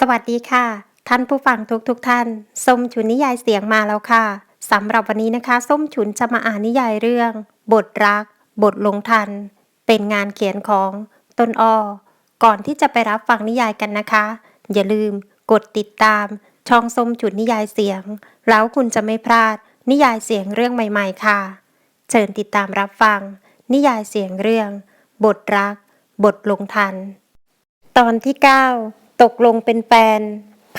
สวัสดีค่ะ ท่านผู้ฟังทุกทกๆท่าน ส้มฉุนนิยายเสียงมาแล้วค่ะสำหรับวันนี้นะคะ ส้มฉุนจะมาอ่านนิยายเรื่อง บทรัก บทลงทัน เป็นงานเขียนของต้นอ้อก่อนที่จะไปรับฟังนิยายกันนะคะ อย่าลืมกดติดตาม ช่องส้มฉุนนิยายเสียง แล้วคุณจะไม่พลาดนิยายเสียงเรื่องใหม่ ๆ ค่ะ เชิญติดตามรับฟัง นิยายเสียงเรื่อง บทรัก บทลงทัน ตอนที่ 9 ตกลงเป็นแฟน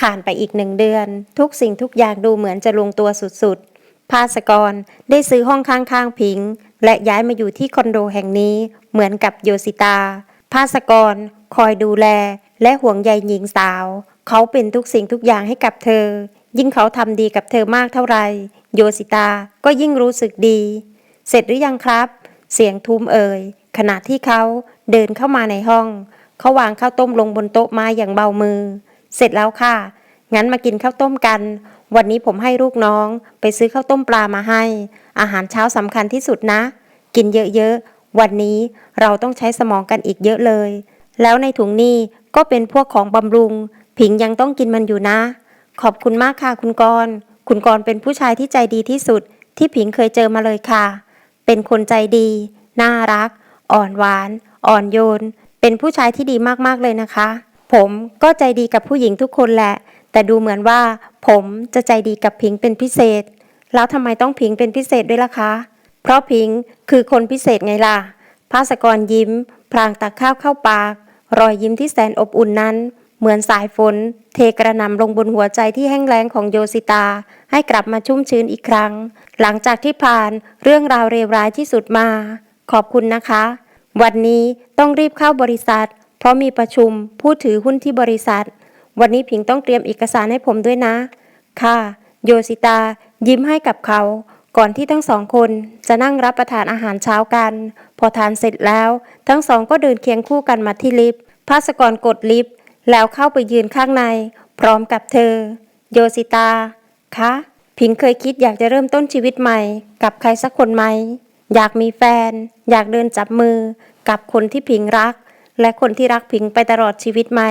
ผ่านไปอีกหนึ่งเดือน ทุกสิ่งทุกอย่างดูเหมือนจะลงตัวสุดๆ ภาสกรได้ซื้อห้องข้างๆพิง และย้ายมาอยู่ที่คอนโดแห่งนี้เหมือนกับโยสิตา ภาสกรคอยดูแล และห่วงใยหญิงสาว เขาเป็นทุกสิ่งทุกอย่างให้กับเธอ ยิ่งเขาทำดีกับเธอมากเท่าไหร่โยสิตาก็ยิ่งรู้สึกดี เสร็จหรือยังครับ เสียงทุ้มเอ่ยขณะที่เขาเดินเข้ามาในห้อง เขาวางข้าวต้มลงบนโต๊ะม้อย่างเบามือ เสร็จแล้วค่ะ งั้นมากินข้าวต้มกัน วันนี้ผมให้ลูกน้อง ไปซื้อข้าวต้มปลามาให้ อาหารเช้าสำคัญที่สุดนะ กินเยอะๆ วันนี้เราต้องใช้สมองกันอีกเยอะเลย แล้วในถุงนี้ก็เป็นพวกของบำรุง ผิงยังต้องกินมันอยู่นะ ขอบคุณมากค่ะคุณกรณ์คุณกรณ์เป็นผู้ชายที่ใจดีที่สุด ที่ผิงเคยเจอมาเลยค่ะ เป็นคนใจดี น่ารัก อ่อนหวาน อ่อนโยน เป็นผู้ชายที่ดีมากๆเลยนะคะ ผมก็ใจดีกับผู้หญิงทุกคนแหละ แต่ดูเหมือนว่า ผมจะใจดีกับพิงเป็นพิเศษ แล้วทำไมต้องพิงเป็นพิเศษด้วยล่ะคะ เพราะพิงคือคนพิเศษไงล่ะภาสกรยิ้มพลางตักข้าวเข้าปาก รอยยิ้มที่แสนอบอุ่นนั้น เหมือนสายฝน เทกระหนำลงบนหัวใจที่แห้งแล้งของโยสิตา ให้กลับมาชุ่มชื้นอีกครั้ง หลังจากที่ผ่านเรื่องราวเลวร้ายที่สุดมา ขอบคุณนะคะ วันนี้ต้องรีบเข้าบริษัท เพราะมีประชุมผู้ถือหุ้นที่บริษัท วันนี้ผิงต้องเตรียมเอกสารให้ผมด้วยนะ ค่ะ โยสิตา ยิ้มให้กับเขา ก่อนที่ทั้งสองคนจะนั่งรับประทานอาหารเช้ากัน พอทานเสร็จแล้ว ทั้งสองก็เดินเคียงคู่กันมาที่ลิฟต์ภาสกรกดลิฟต์ แล้วเข้าไปยืนข้างใน พร้อมกับเธอ โยสิตา คะผิงเคยคิดอยากจะเริ่มต้นชีวิตใหม่ กับใครสักคนไหม อยากมีแฟน อยากเดินจับมือ กับคนที่ผิงรัก และคนที่รักผิงไปตลอดชีวิตไหม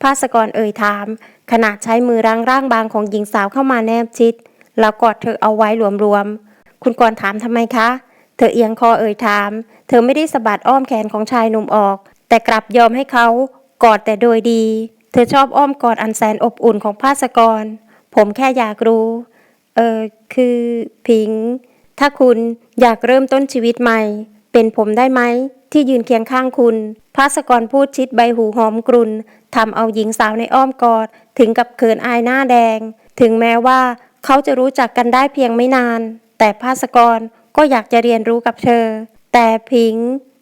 ภาสกรเอ่ยถาม ขณะใช้มือร่างร่างบางของหญิงสาวเข้ามาแนบชิด แล้วกอดเธอเอาไว้รวมๆ คุณกรถามทำไมคะ เธอเอียงคอเอ่ยถาม เธอไม่ได้สะบัดอ้อมแขนของชายหนุ่มออก แต่กลับยอมให้เขา กอดแต่โดยดี เธอชอบอ้อมกอดอันแสนอบอุ่นของภาสกร ผมแค่อยากรู้ เออคือผิง ถ้าคุณอยากเริ่มต้นชีวิตใหม่ เป็นผมได้ไหม ที่ยืนเคียงข้างคุณ ภาสกรพูดชิดใบหูหอมกรุนทำเอาหญิงสาวในอ้อมกอด ถึงกับเขินอายหน้าแดง ถึงแม้ว่าเขาจะรู้จักกันได้เพียงไม่นาน แต่ภาสกรก็อยากจะเรียนรู้กับเธอ แต่พิง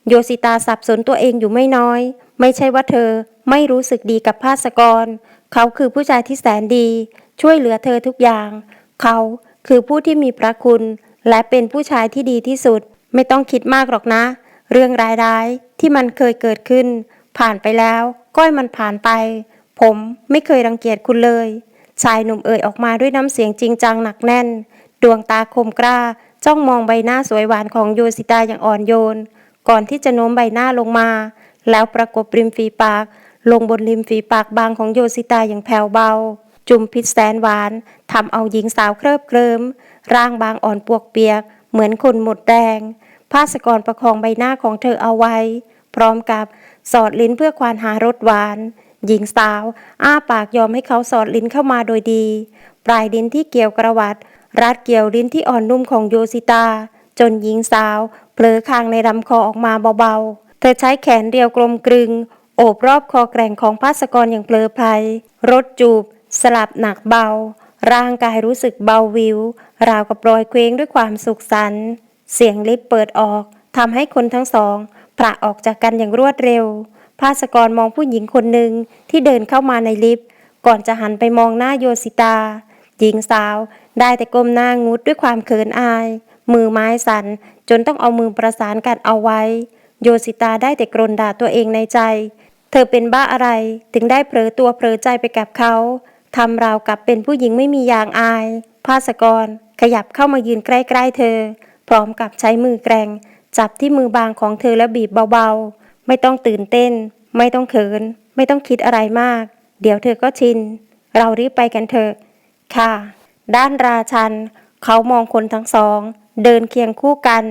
โยสิตาสับสนตัวเองอยู่ไม่น้อย ไม่ใช่ว่าเธอ ไม่รู้สึกดีกับภาสกร เขาคือผู้ชายที่แสนดี ช่วยเหลือเธอทุกอย่าง เขาคือผู้ที่มีพระคุณ และเป็นผู้ชายที่ดีที่สุด ไม่ต้องคิดมากหรอกนะ เรื่องร้ายๆ ที่มันเคยเกิดขึ้น ผ่านไปแล้วก้อยมันผ่านไป ผมไม่เคยรังเกียจคุณเลย ชายหนุ่มเอ่ยออกมาด้วยน้ำเสียงจริงจังหนักแน่น ดวงตาคมกล้า จ้องมองใบหน้าสวยหวานของโยสิตาอย่างอ่อนโยน ก่อนที่จะโน้มใบหน้าลงมา แล้วประกบริมฝีปาก ลงบนริมฝีปากบางของโยสิตาอย่างแผ่วเบา จุ่มพิษแสนหวานทำเอาหญิงสาวเคลิบเคลิมร่างบางอ่อนปวกเปียก เหมือนคนหมดแดงภาสกรประคองใบหน้าของเธอเอาไว้ พร้อมกับสอดลิ้นเพื่อควานหารสหวาน หญิงสาว อ้าปากยอมให้เขาสอดลิ้นเข้ามาโดยดี ปลายลิ้นที่เกี่ยวกระวัดรัดเกี่ยวลิ้นที่อ่อนนุ่มของโยสิตา จนหญิงสาวเผลอคางในลำคอออกมาเบาๆ เธอใช้แขนเรียวกลมกลึง โอบรอบคอแกร่งของภาสกรอย่างเปลอไพรรถจูบ สลับหนักเบา ร่างกายรู้สึกเบาวิว ราวกับรอยเคว้งด้วยความสุขสันต์เสียงลิฟต์เปิดออกทำให้คนทั้งสองพระออกจากกันอย่างรวดเร็ว ภาสกรมองผู้หญิงคนหนึ่งที่เดินเข้ามาในลิฟต์ ก่อนจะหันไปมองหน้าโยสิตา หญิงสาวได้แต่ก้มหน้างุดด้วยความเขินอาย มือไม้สั่นจนต้องเอามือประสานกันเอาไว้ โยสิตาได้แต่กรนด่าตัวเองในใจ เธอเป็นบ้าอะไรถึงได้เผลอตัวเผลอใจไปกับเขาทำราวกับเป็นผู้หญิงไม่มียางอาย ภาสกร ขยับเข้ามายืนใกล้ๆเธอ พร้อมกับใช้มือแกร่งจับที่มือบางของเธอแล้วบีบเบาๆ ไม่ต้องตื่นเต้น ไม่ต้องเขิน ไม่ต้องคิดอะไรมาก เดี๋ยวเธอก็ชิน เรารีบไปกันเถอะ ค่ะ ด้านราชัน เขามองคนทั้งสอง เดินเคียงคู่กัน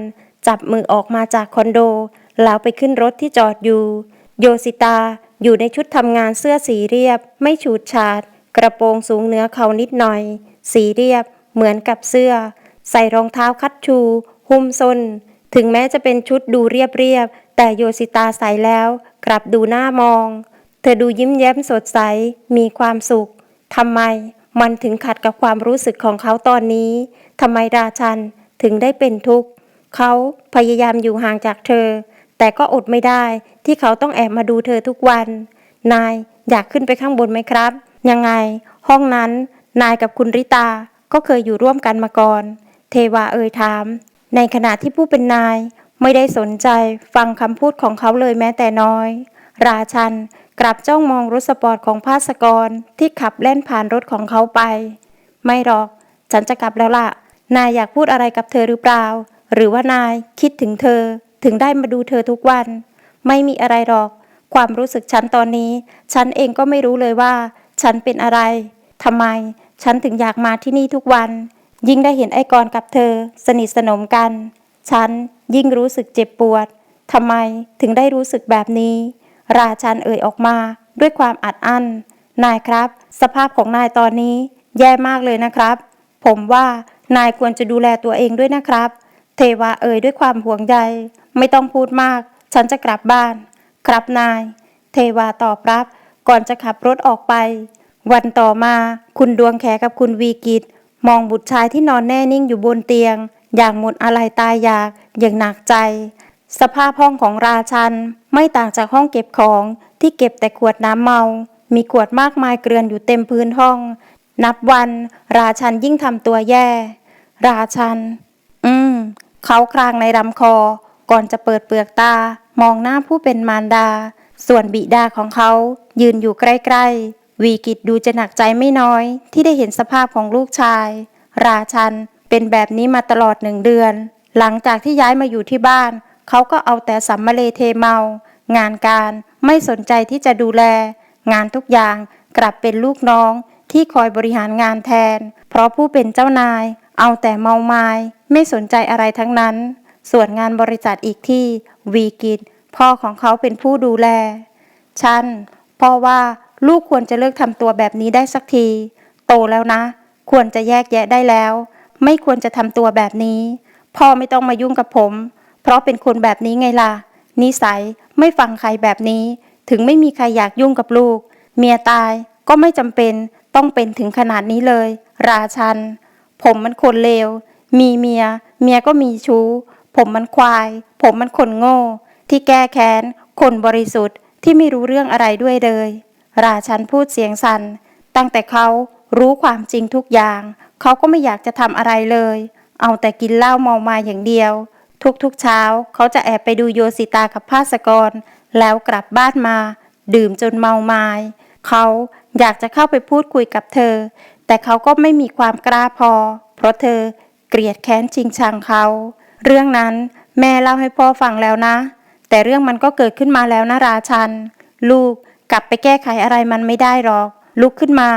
จับมือออกมาจากคอนโด แล้วไปขึ้นรถที่จอดอยู่ โยสิตาอยู่ในชุดทำงานเสื้อสีเรียบ ไม่ฉูดฉาด กระโปรงสูงเหนือเขานิดหน่อย สีเรียบ เหมือนกับเสื้อ ใส่รองเท้าคัดชู หุ้มส้น ถึงแม้จะเป็นชุดดูเรียบเรียบ แต่โยสิตาใส่แล้วกลับดูหน้ามอง เธอดูยิ้มแย้มสดใส มีความสุขทำไมมันถึงขัดกับความรู้สึกของเขาตอนนี้ทำไมราชันถึงได้เป็นทุกข์ เขาพยายามอยู่ห่างจากเธอ แต่ก็อดไม่ได้ ที่เขาต้องแอบมาดูเธอทุกวัน นายอยากขึ้นไปข้างบนไหมครับ ยังไง ห้องนั้น นายกับคุณริตา ก็เคยอยู่ร่วมกันมาก่อน เทวาเอ่ยถาม ในขณะที่ผู้เป็นนาย ไม่ได้สนใจฟังคำพูดของเขาเลยแม้แต่น้อย ราชันกลับจ้องมองรถสปอร์ตของภาสกรที่ขับแล่นผ่านรถของเขาไป ไม่หรอก ฉันจะกลับแล้วล่ะ นายอยากพูดอะไรกับเธอหรือเปล่า หรือว่านายคิดถึงเธอ ถึงได้มาดูเธอทุกวัน ไม่มีอะไรหรอก ความรู้สึกฉันตอนนี้ ฉันเองก็ไม่รู้เลยว่า ฉันเป็นอะไรทำไม ฉันถึงอยากมาที่นี่ทุกวัน ยิ่งได้เห็นไอ้กรกับเธอ สนิทสนมกัน ฉันยิ่งรู้สึกเจ็บปวดทำไมถึงได้รู้สึกแบบนี้ ราชันเอ่ยออกมา ด้วยความอัดอั้น นายครับ สภาพของนายตอนนี้ แย่มากเลยนะครับ ผมว่านายควรจะดูแลตัวเองด้วยนะครับ เทวาเอ่ยด้วยความห่วงใย ไม่ต้องพูดมาก ฉันจะกลับบ้าน ครับนาย เทวาตอบรับ ก่อนจะขับรถออกไป วันต่อมาคุณดวงแขกับคุณวีกิตมองบุตรชายที่นอนแน่นิ่งอยู่บนเตียง อย่างหมดอะไรตายอยากอย่างหนักใจ สภาพห้องของราชัน ไม่ต่างจากห้องเก็บของที่เก็บแต่ขวดน้ำเมา มีขวดมากมายเกลื่อนอยู่เต็มพื้นห้อง นับวัน ราชันยิ่งทำตัวแย่ ราชัน อืม เขาครางในลำคอ ก่อนจะเปิดเปลือกตามองหน้าผู้เป็นมารดา ส่วนบิดาของเขายืนอยู่ใกล้ๆ วีกิตดูจะหนักใจไม่น้อย ที่ได้เห็นสภาพของลูกชาย ราชันเป็นแบบนี้มาตลอดหนึ่งเดือน หลังจากที่ย้ายมาอยู่ที่บ้าน เขาก็เอาแต่สัมมาเลเทเมา งานการไม่สนใจที่จะดูแล งานทุกอย่างกลับเป็นลูกน้องที่คอยบริหารงานแทน เพราะผู้เป็นเจ้านาย เอาแต่เมาไม้ไม่สนใจอะไรทั้งนั้น ส่วนงานบริษัทอีกที่วีกิตพ่อของเขาเป็นผู้ดูแล ฉันพ่อว่าลูกควรจะเลิกทำตัวแบบนี้ได้สักที โตแล้วนะ ควรจะแยกแยะได้แล้ว ไม่ควรจะทำตัวแบบนี้ พ่อไม่ต้องมายุ่งกับผม เพราะเป็นคนแบบนี้ไงล่ะ นิสัยไม่ฟังใครแบบนี้ ถึงไม่มีใครอยากยุ่งกับลูก เมียตายก็ไม่จำเป็นต้องเป็นถึงขนาดนี้เลย ราชัน ผมมันคนเลว มีเมีย เมียก็มีชู้ ผมมันควาย ผมมันคนโง่ ที่แก้แค้น คนบริสุทธิ์ที่ไม่รู้เรื่องอะไรด้วยเลย ราชันพูดเสียงสัน่น ตั้งแต่เขารู้ความจริงทุกอย่าง เขาก็ไม่อยากจะทำอะไรเลย เอาแต่กินเหล้าเมามาอย่างเดียว ทุกๆเช้า เขาจะแอบไปดูโยสิตากับภาสกร แล้วกลับบ้านมา ดื่มจนเมาไมา้เขาอยากจะเข้าไปพูดคุยกับเธอ แต่เขาก็ไม่มีความกล้าพอ เพราะเธอเกลียดแค้นจริงชังเขา เรื่องนั้นแม่เล่าให้พ่อฟังแล้วนะ แต่เรื่องมันก็เกิดขึ้นมาแล้วนะราชัน ลูกกลับไปแก้ไขอะไรมันไม่ได้หรอก ลุกขึ้นมา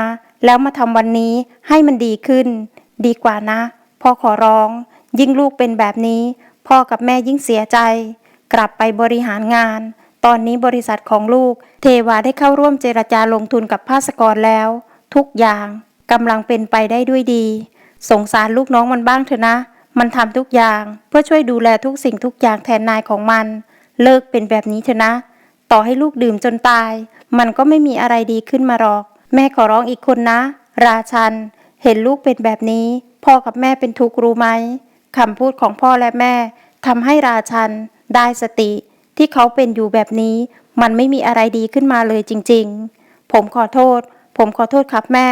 แล้วมาทำวันนี้ให้มันดีขึ้น ดีกว่านะ พ่อขอร้อง ยิ่งลูกเป็นแบบนี้ พ่อกับแม่ยิ่งเสียใจ กลับไปบริหารงาน ตอนนี้บริษัทของลูก เทวาได้เข้าร่วมเจรจาลงทุนกับภาสกรแล้ว ทุกอย่างกำลังเป็นไปได้ด้วยดี สงสารลูกน้องมันบ้างเถอะนะ มันทำทุกอย่างเพื่อช่วยดูแลทุกสิ่งทุกอย่างแทนนายของมัน เลิกเป็นแบบนี้เถอะนะ ต่อให้ลูกดื่มจนตาย มันก็ไม่มีอะไรดีขึ้นมาหรอก แม่ขอร้องอีกคนนะ ราชัน เห็นลูกเป็นแบบนี้ พ่อกับแม่เป็นทุกข์รู้ไหมคำพูดของพ่อและแม่ทำให้ราชัน ได้สติ ที่เขาเป็นอยู่แบบนี้ มันไม่มีอะไรดีขึ้นมาเลยจริง ๆ ผมขอโทษ ผมขอโทษครับแม่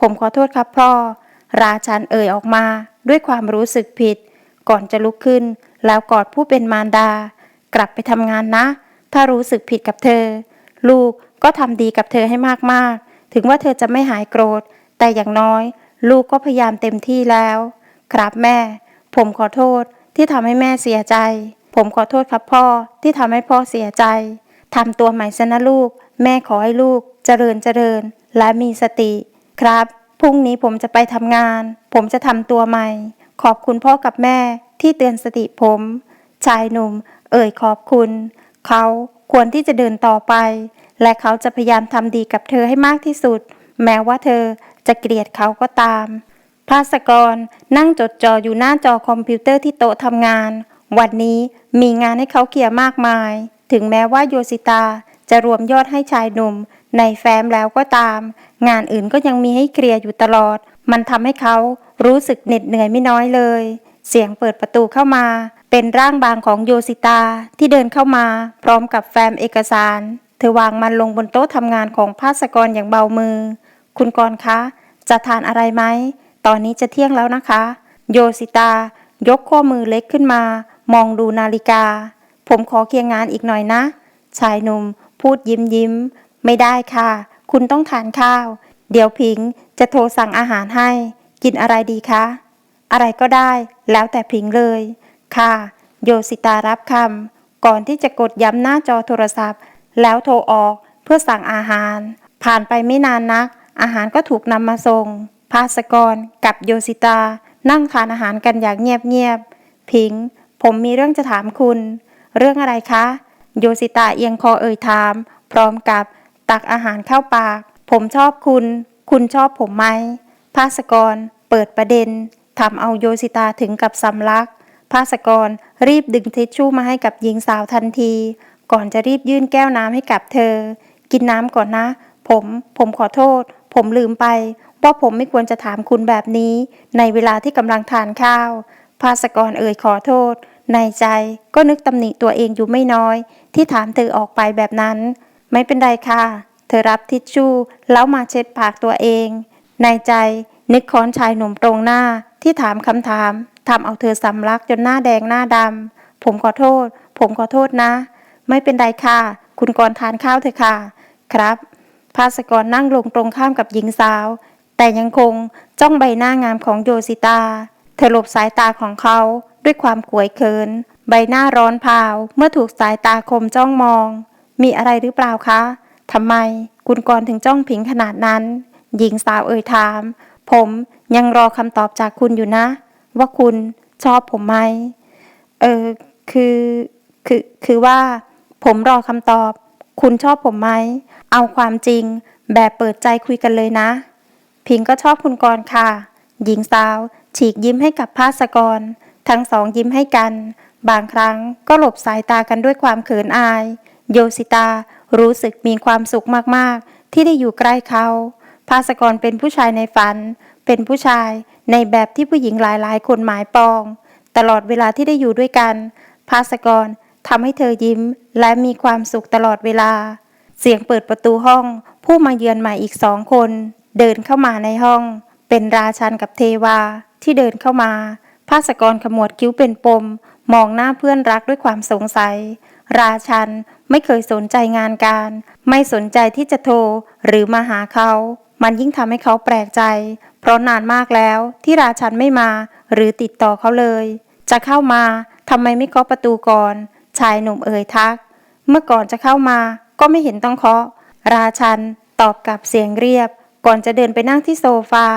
ผมขอโทษครับพ่อ ราชันเอ่ยออกมาด้วยความรู้สึกผิด ก่อนจะลุกขึ้น แล้วกอดผู้เป็นมารดา กลับไปทำงานนะ ถ้ารู้สึกผิดกับเธอ ลูกก็ทำดีกับเธอให้มากๆ ถึงว่าเธอจะไม่หายโกรธ แต่อย่างน้อย ลูกก็พยายามเต็มที่แล้ว ครับแม่ ผมขอโทษที่ทำให้แม่เสียใจ ผมขอโทษครับพ่อที่ทำให้พ่อเสียใจทำตัวใหม่ซะนะลูก แม่ขอให้ลูกเจริญเจริญ และมีสติ ครับ พรุ่งนี้ผมจะไปทำงาน ผมจะทำตัวใหม่ ขอบคุณพ่อกับแม่ที่เตือนสติผม ชายหนุ่ม เอ่ยขอบคุณ เขาควรที่จะเดินต่อไป และเขาจะพยายามทำดีกับเธอให้มากที่สุด แม้ว่าเธอจะเกลียดเขาก็ตามภาสกรนั่งจดจ่ออยู่หน้าจอคอมพิวเตอร์ที่โต๊ะทำงาน วันนี้มีงานให้เขาเคลียร์มากมาย ถึงแม้ว่าโยซิตาจะรวมยอดให้ชายหนุ่ม ในแฟ้มแล้วก็ตาม งานอื่นก็ยังมีให้เคลียร์อยู่ตลอด มันทำให้เขารู้สึกเหน็ดเหนื่อยไม่น้อยเลย เสียงเปิดประตูเข้ามา เป็นร่างบางของโยซิตาที่เดินเข้ามา พร้อมกับแฟ้มเอกสาร เธอวางมันลงบนโต๊ะทำงานของภาสกรอย่างเบามือ คุณกรคะ จะทานอะไรไหม ตอนนี้จะเที่ยงแล้วนะคะ โยซิตายกข้อมือเล็กขึ้นมา มองดูนาฬิกา ผมขอเคลียร์งานอีกหน่อยนะ ชายหนุ่มพูดยิ้มยิ้ม ไม่ได้ค่ะ คุณต้องทานข้าว เดี๋ยวพิงจะโทรสั่งอาหารให้ กินอะไรดีคะ อะไรก็ได้ แล้วแต่พิงเลย ค่ะ โยสิตารับคำก่อนที่จะกดย้ำหน้าจอโทรศัพท์ แล้วโทรออกเพื่อสั่งอาหาร ผ่านไปไม่นานนัก อาหารก็ถูกนำมาส่ง ภาสกรกับโยสิตา นั่งทานอาหารกันอย่างเงียบๆ พิง ผมมีเรื่องจะถามคุณ เรื่องอะไรคะ โยสิตาเอียงคอเอ่ยถาม พร้อมกับ ตักอาหารเข้าปาก ผมชอบคุณ คุณชอบผมไหม ภาสกร เปิดประเด็นทำเอาโยสิตาถึงกับสำลัก ภาสกร รีบดึงทิชชู่มาให้กับหญิงสาวทันที ก่อนจะรีบยื่นแก้วน้ำให้กับเธอ กินน้ำก่อนนะ ผม ผมขอโทษ ผมลืมไป ว่าผมไม่ควรจะถามคุณแบบนี้ ในเวลาที่กำลังทานข้าว ภาสกรเอ่ยขอโทษ ในใจก็นึกตำหนิตัวเองอยู่ไม่น้อย ที่ถามเธอออกไปแบบนั้น ไม่เป็นไรค่ะ เธอรับทิชชู่แล้วมาเช็ดปากตัวเอง ในใจนึกค้อนชายหนุ่มตรงหน้าที่ถามคำถามทำเอาเธอสำลักจนหน้าแดงหน้าดำผมขอโทษ ผมขอโทษนะ ไม่เป็นไรค่ะ คุณกรทานข้าวเถอะค่ะ ครับ ภาสกรนั่งลงตรงข้ามกับหญิงสาว แต่ยังคงจ้องใบหน้างามของโยซิตา เธอหลบสายตาของเขาด้วยความขวยเคิน ใบหน้าร้อนเผาเมื่อถูกสายตาคมจ้องมอง มีอะไรหรือเปล่าคะทำไมคุณกรถึงจ้องผิงขนาดนั้น หญิงสาวเอ่ยถาม ผมยังรอคำตอบจากคุณอยู่นะ ว่าคุณชอบผมไหม เออ คือ คือ คือว่า ผมรอคำตอบ คุณชอบผมไหม เอาความจริง แบบเปิดใจคุยกันเลยนะ พิงก็ชอบคุณกรค่ะ หญิงสาว ฉีกยิ้มให้กับภาสกร ทั้งสองยิ้มให้กัน บางครั้งก็หลบสายตากันด้วยความเขินอาย โยสิตารู้สึกมีความสุขมากๆ ที่ได้อยู่ใกล้เขา ภาสกรเป็นผู้ชายในฝัน เป็นผู้ชายในแบบที่ผู้หญิงหลายๆ คนหมายปอง ตลอดเวลาที่ได้อยู่ด้วยกัน ภาสกรทำให้เธอยิ้มและมีความสุขตลอดเวลา เสียงเปิดประตูห้อง ผู้มาเยือนใหม่อีกสองคน เดินเข้ามาในห้อง เป็นราชันกับเทวาที่เดินเข้ามา ภาสกรขมวดคิ้วเป็นปม มองหน้าเพื่อนรักด้วยความสงสัย ราชัน ไม่เคยสนใจงานการ ไม่สนใจที่จะโทรหรือมาหาเขา มันยิ่งทำให้เขาแปลกใจ เพราะนานมากแล้วที่ราชันไม่มา หรือติดต่อเขาเลย จะเข้ามาทำไมไม่เคาะประตูก่อน ชายหนุ่มเอ่ยทัก เมื่อก่อนจะเข้ามา ก็ไม่เห็นต้องเคาะ ราชันตอบกับเสียงเรียบ ก่อนจะเดินไปนั่งที่โซฟา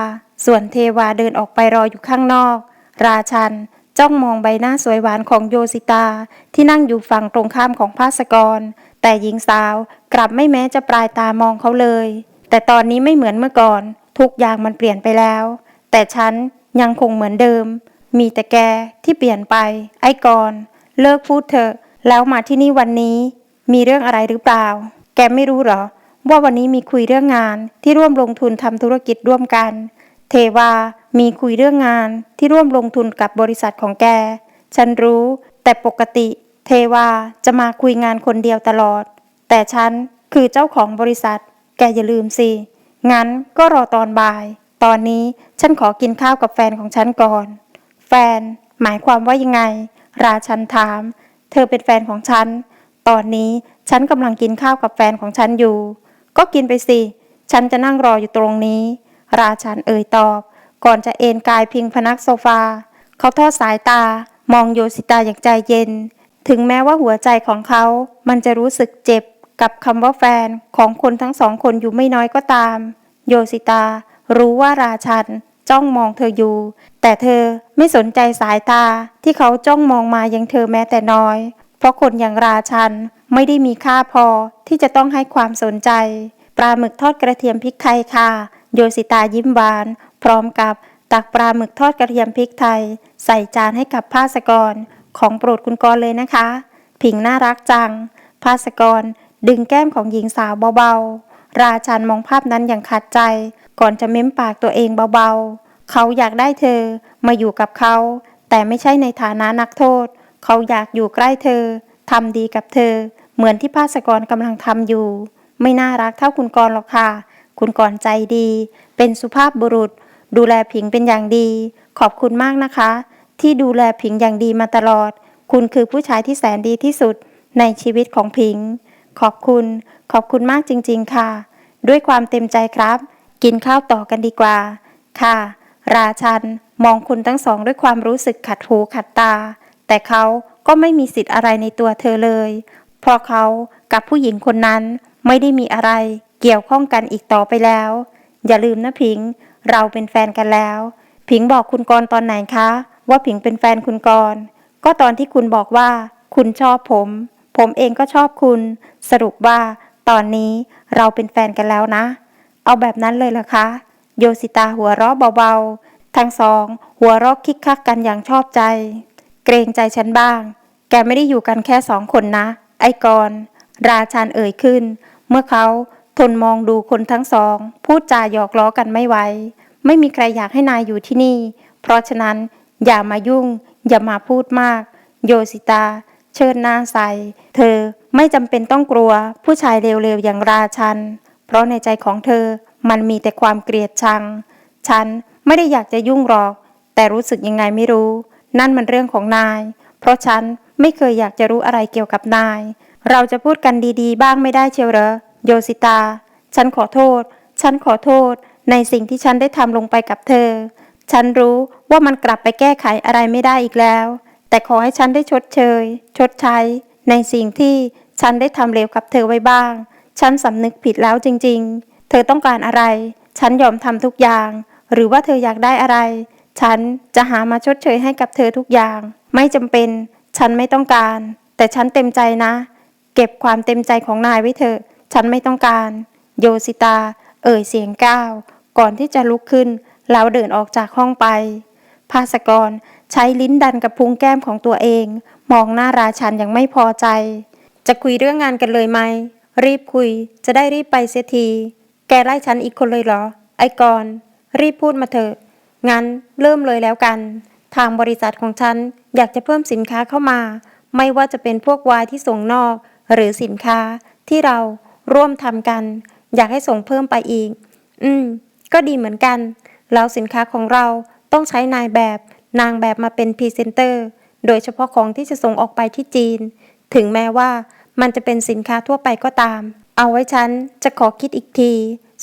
ส่วนเทวาเดินออกไปรออยู่ข้างนอก ราชัน จ้องมองใบหน้าสวยหวานของโยสิตา ที่นั่งอยู่ฝั่งตรงข้ามของภาสกร แต่หญิงสาวกลับไม่แม้จะปลายตามองเขาเลย แต่ตอนนี้ไม่เหมือนเมื่อก่อน ทุกอย่างมันเปลี่ยนไปแล้ว แต่ฉันยังคงเหมือนเดิม มีแต่แกที่เปลี่ยนไป ไอ้กรณ์เลิกพูดเถอะ แล้วมาที่นี่วันนี้ มีเรื่องอะไรหรือเปล่า แกไม่รู้หรอ ว่าวันนี้มีคุยเรื่องงานที่ร่วมลงทุนทำธุรกิจร่วมกัน เทวา มีคุยเรื่องงานที่ร่วมลงทุนกับบริษัทของแก ฉันรู้ แต่ปกติ เทวาจะมาคุยงานคนเดียวตลอด แต่ฉันคือเจ้าของบริษัท แกอย่าลืมสิ งั้นก็รอตอนบ่าย ตอนนี้ฉันขอกินข้าวกับแฟนของฉันก่อน แฟน หมายความว่ายังไง ราชันถาม เธอเป็นแฟนของฉัน ตอนนี้ฉันกำลังกินข้าวกับแฟนของฉันอยู่ ก็กินไปสิ ฉันจะนั่งรออยู่ตรงนี้ ราชันเอ่ยตอบ ก่อนจะเอนกายพิงพนักโซฟา เขาทอดสายตามองโยสิตาอย่างใจเย็น ถึงแม้ว่าหัวใจของเขา มันจะรู้สึกเจ็บกับคำว่าแฟนของคนทั้งสองคนอยู่ไม่น้อยก็ตาม โยสิตารู้ว่าราชันจ้องมองเธออยู่ แต่เธอไม่สนใจสายตาที่เขาจ้องมองมายังเธอแม้แต่น้อย เพราะคนอย่างราชันไม่ได้มีค่าพอที่จะต้องให้ความสนใจ ปลาหมึกทอดกระเทียมพริกไทยค่ะ โยสิตายิ้มหวาน พร้อมกับตักปลาหมึกทอดกระเทียมพริกไทย ใส่จานให้กับภาสกรของโปรดคุณกรเลยนะคะ ผิงน่ารักจัง ภาสกรดึงแก้มของหญิงสาวเบาๆ ราชันมองภาพนั้นอย่างขัดใจ ก่อนจะเม้มปากตัวเองเบาๆ เขาอยากได้เธอมาอยู่กับเขา แต่ไม่ใช่ในฐานะนักโทษ เขาอยากอยู่ใกล้เธอทำดีกับเธอ เหมือนที่ภาสกรกำลังทำอยู่ ไม่น่ารักเท่าคุณกรหรอกค่ะ คุณกรใจดี เป็นสุภาพบุรุษ ดูแลผิงเป็นอย่างดี ขอบคุณมากนะคะ ที่ดูแลผิงอย่างดีมาตลอด คุณคือผู้ชายที่แสนดีที่สุดในชีวิตของผิง ขอบคุณ ขอบคุณมากจริง ๆ ค่ะ ด้วยความเต็มใจครับ กินข้าวต่อกันดีกว่า ค่ะ ราชันมองคุณทั้งสองด้วยความรู้สึกขัดหูขัดตา แต่เขาก็ไม่มีสิทธิ์อะไรในตัวเธอเลย เพราะเขากับผู้หญิงคนนั้นไม่ได้มีอะไรเกี่ยวข้องกันอีกต่อไปแล้ว อย่าลืมนะผิง เราเป็นแฟนกันแล้ว ผิงบอกคุณกรณ์ตอนไหนคะ ว่าผิงเป็นแฟนคุณกรณ์ก็ตอนที่คุณบอกว่า คุณชอบผม ผมเองก็ชอบคุณ สรุปว่า ตอนนี้เราเป็นแฟนกันแล้วนะ เอาแบบนั้นเลยเหรอคะ โยสิตาหัวเราะเบาๆ ทั้งสอง หัวเราะคิกคักกันอย่างชอบใจ เกรงใจฉันบ้าง แกไม่ได้อยู่กันแค่สองคนนะ ไอกร ราชานเอ่ยขึ้น เมื่อเขา ทนมองดูคนทั้งสอง พูดจาหยอกล้อกันไม่ไหวไม่มีใครอยากให้นายอยู่ที่นี่ เพราะฉะนั้นอย่ามายุ่ง อย่ามาพูดมาก โยสิตา เชิญหน้าใสเธอไม่จำเป็นต้องกลัว ผู้ชายเร็วๆอย่างราชัน เพราะในใจของเธอมันมีแต่ความเกลียดชัง ฉันไม่ได้อยากจะยุ่งหรอก แต่รู้สึกยังไงไม่รู้ นั่นมันเรื่องของนาย เพราะฉันไม่เคยอยากจะรู้อะไรเกี่ยวกับนาย เราจะพูดกันดีๆ บ้างไม่ได้เชียวเหรอ โยสิตา ฉันขอโทษ ฉันขอโทษ ในสิ่งที่ฉันได้ทำลงไปกับเธอ ฉันรู้ว่ามันกลับไปแก้ไขอะไรไม่ได้อีกแล้ว แต่ขอให้ฉันได้ชดเชย ชดใช้ ในสิ่งที่ฉันได้ทำเลวกับเธอไว้บ้าง ฉันสำนึกผิดแล้วจริง ๆ เธอต้องการอะไร ฉันยอมทำทุกอย่าง หรือว่าเธออยากได้อะไร ฉันจะหามาชดเชยให้กับเธอทุกอย่าง ไม่จำเป็น ฉันไม่ต้องการ แต่ฉันเต็มใจนะ เก็บความเต็มใจของนายไว้เถอะ ฉันไม่ต้องการ โยสิตา เอ่ยเสียงก้าว ก่อนที่จะลุกขึ้นแล้วเดินออกจากห้องไป ภาสกรใช้ลิ้นดันกับพุงแก้มของตัวเอง มองหน้าราชันอย่างไม่พอใจ จะคุยเรื่องงานกันเลยไหม รีบคุย จะได้รีบไปเสียที แกไล่ฉันอีกคนเลยเหรอ ไอ้กรรีบพูดมาเถอะ งั้นเริ่มเลยแล้วกัน ทางบริษัทของฉันอยากจะเพิ่มสินค้าเข้ามา ไม่ว่าจะเป็นพวกวายที่ส่งนอก หรือสินค้าที่เรา ร่วมทำกัน อยากให้ส่งเพิ่มไปอีก อืม ก็ดีเหมือนกัน แล้วสินค้าของเราต้องใช้นายแบบ นางแบบมาเป็นพรีเซนเตอร์ โดยเฉพาะของที่จะส่งออกไปที่จีน ถึงแม้ว่ามันจะเป็นสินค้าทั่วไปก็ตาม เอาไว้ฉันจะขอคิดอีกที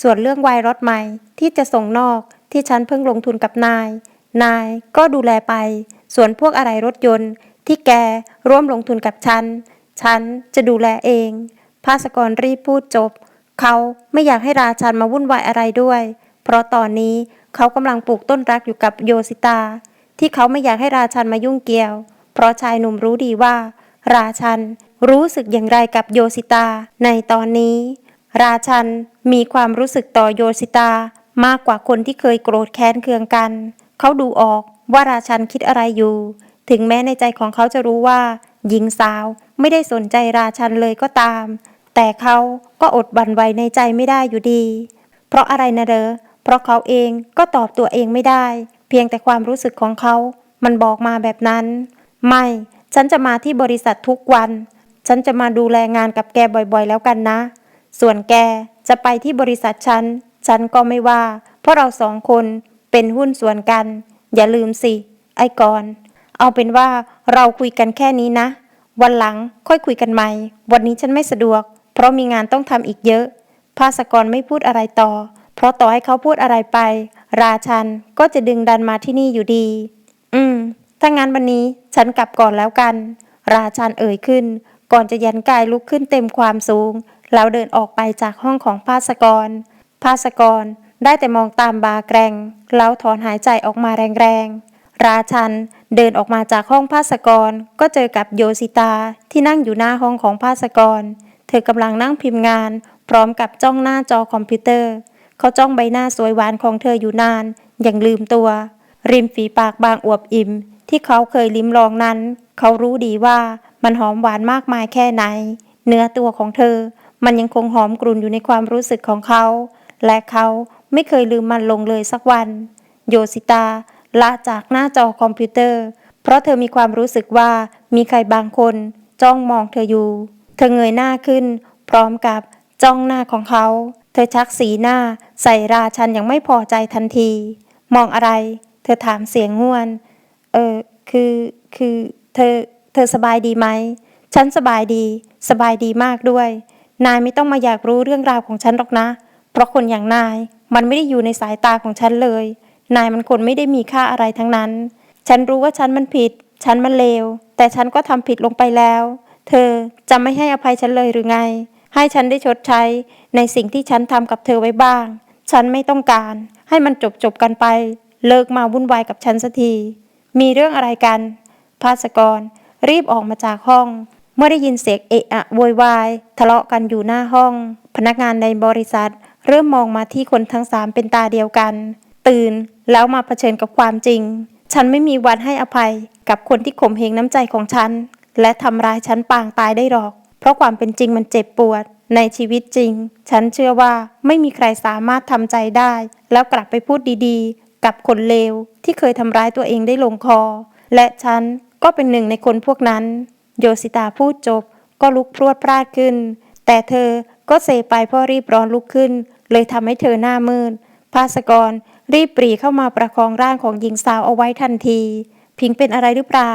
ส่วนเรื่องวายรถใหม่ที่จะส่งนอกที่ฉันเพิ่งลงทุนกับนาย นายก็ดูแลไป ส่วนพวกอะไรรถยนต์ที่แกร่วมลงทุนกับฉัน ฉันจะดูแลเอง ภาสกรรีบพูดจบ เขาไม่อยากให้ราชันมาวุ่นวายอะไรด้วย เพราะตอนนี้เขากำลังปลูกต้นรักอยู่กับโยสิตา ที่เขาไม่อยากให้ราชันมายุ่งเกี่ยว เพราะชายหนุ่มรู้ดีว่า ราชันรู้สึกอย่างไรกับโยสิตา ในตอนนี้ ราชันมีความรู้สึกต่อโยสิตามากกว่าคนที่เคยโกรธแค้นเคืองกัน เขาดูออกว่าราชันคิดอะไรอยู่ ถึงแม้ในใจของเขาจะรู้ว่า หญิงสาวไม่ได้สนใจราชันเลยก็ตาม แต่เขาก็อดบันไวในใจไม่ได้อยู่ดี เพราะอะไรนะเดอเพราะเขาเองก็ตอบตัวเองไม่ได้ เพียงแต่ความรู้สึกของเขา มันบอกมาแบบนั้น ไม่ ฉันจะมาที่บริษัททุกวัน ฉันจะมาดูแลงานกับแกบ่อยๆ แล้วกันนะ ส่วนแกจะไปที่บริษัทฉัน ฉันก็ไม่ว่า เพราะเราสองคนเป็นหุ้นส่วนกัน อย่าลืมสิ ไอ้กรณ์เอาเป็นว่าเราคุยกันแค่นี้นะ วันหลังค่อยคุยกันใหม่ วันนี้ฉันไม่สะดวก ราะมีงานต้องทำอีกเยอะ ภาสกรไม่พูดอะไรต่อ เพราะต่อให้เขาพูดอะไรไป ราชันก็จะดึงดันมาที่นี่อยู่ดี อืม ถ้างั้นวันนี้ฉันกลับก่อนแล้วกัน ราชันเอ่ยขึ้น ก่อนจะยันกายลุกขึ้นเต็มความสูง แล้วเดินออกไปจากห้องของภาสกร ภาสกรได้แต่มองตามบาแกรง แล้วถอนหายใจออกมาแรงๆ ราชันเดินออกมาจากห้องภาสกร ก็เจอกับโยสิตาที่นั่งอยู่หน้าห้องของภาสกร เธอกำลังนั่งพิมพ์งาน พร้อมกับจ้องหน้าจอคอมพิวเตอร์ เขาจ้องใบหน้าสวยหวานของเธออยู่นาน อย่างลืมตัว ริมฝีปากบางอวบอิ่ม ที่เขาเคยลิ้มลองนั้น เขารู้ดีว่ามันหอมหวานมากมายแค่ไหน เนื้อตัวของเธอ มันยังคงหอมกรุ่นอยู่ในความรู้สึกของเขา และเขาไม่เคยลืมมันลงเลยสักวัน โยสิตาละจากหน้าจอคอมพิวเตอร์ เพราะเธอมีความรู้สึกว่ามีใครบางคน จ้องมองเธออยู่ ธอเงยหน้าขึ้น พร้อมกับจ้องหน้าของเขา เธอชักสีหน้า ใส่ราชันอย่างไม่พอใจทันที มองอะไร เธอถามเสียงง่วน เออ คือ คือ เธอ เธอสบายดีไหม ฉันสบายดี สบายดีมากด้วย นายไม่ต้องมาอยากรู้เรื่องราวของฉันหรอกนะ เพราะคนอย่างนาย มันไม่ได้อยู่ในสายตาของฉันเลย นายมันคนไม่ได้มีค่าอะไรทั้งนั้น ฉันรู้ว่าฉันมันผิด ฉันมันเลว แต่ฉันก็ทำผิดลงไปแล้ว เธอจะไม่ให้อภัยฉันเลยหรือไง ให้ฉันได้ชดใช้ในสิ่งที่ฉันทำกับเธอไว้บ้าง ฉันไม่ต้องการ ให้มันจบจบกันไป เลิกมาวุ่นวายกับฉันสักที มีเรื่องอะไรกัน ภาสกร รีบออกมาจากห้อง เมื่อได้ยินเสียงเอะอะโวยวายทะเลาะกันอยู่หน้าห้อง พนักงานในบริษัท เริ่มมองมาที่คนทั้งสามเป็นตาเดียวกัน ตื่นแล้วมาเผชิญกับความจริง ฉันไม่มีวันให้อภัยกับคนที่ข่มเหงน้ำใจของฉัน และทำร้ายฉันปางตายได้หรอก เพราะความเป็นจริงมันเจ็บปวด ในชีวิตจริง ฉันเชื่อว่าไม่มีใครสามารถทำใจได้ แล้วกลับไปพูดดีๆ กับคนเลวที่เคยทำร้ายตัวเองได้ลงคอ และฉันก็เป็นหนึ่งในคนพวกนั้น โยสิตาพูดจบ ก็ลุกพรวดพลาดขึ้น แต่เธอก็เซไปเพราะรีบร้อนลุกขึ้น เลยทำให้เธอหน้ามืดภาสกรรีบปรีเข้ามาประคองร่างของหญิงสาวเอาไว้ทันที พิงเป็นอะไรหรือเปล่า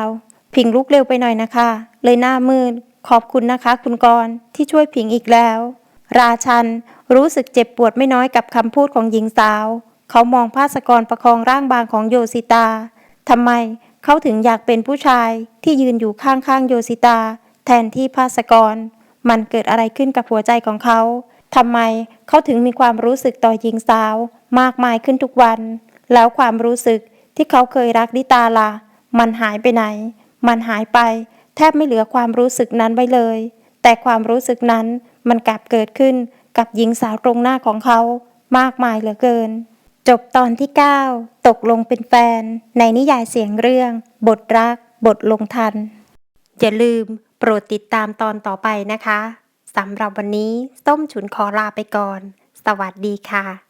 พิงลุกเร็วไปหน่อยนะคะ เลยหน้ามืด ขอบคุณนะคะ คุณกรที่ช่วยพิงอีกแล้ว ราชันรู้สึกเจ็บปวดไม่น้อยกับคำพูดของหญิงสาว เขามองภาสกรประคองร่างบางของโยสิตาทำไมเขาถึงอยากเป็นผู้ชายที่ยืนอยู่ข้างๆโยสิตา แทนที่ภาสกร มันเกิดอะไรขึ้นกับหัวใจของเขาทำไมเขาถึงมีความรู้สึกต่อหญิงสาว มากมายขึ้นทุกวัน แล้วความรู้สึกที่เขาเคยรักดิตาล่ะ มันหายไปไหน มันหายไป แทบไม่เหลือความรู้สึกนั้นไว้เลย แต่ความรู้สึกนั้นมันกลับเกิดขึ้นกับหญิงสาวตรงหน้าของเขามากมายเหลือเกิน จบตอนที่ 9 ตกลงเป็นแฟน ในนิยายเสียงเรื่อง บทรัก บทลงทัน อย่าลืมโปรดติดตามตอนต่อไปนะคะสำหรับวันนี้ส้มฉุนขอลาไปก่อน สวัสดีค่ะ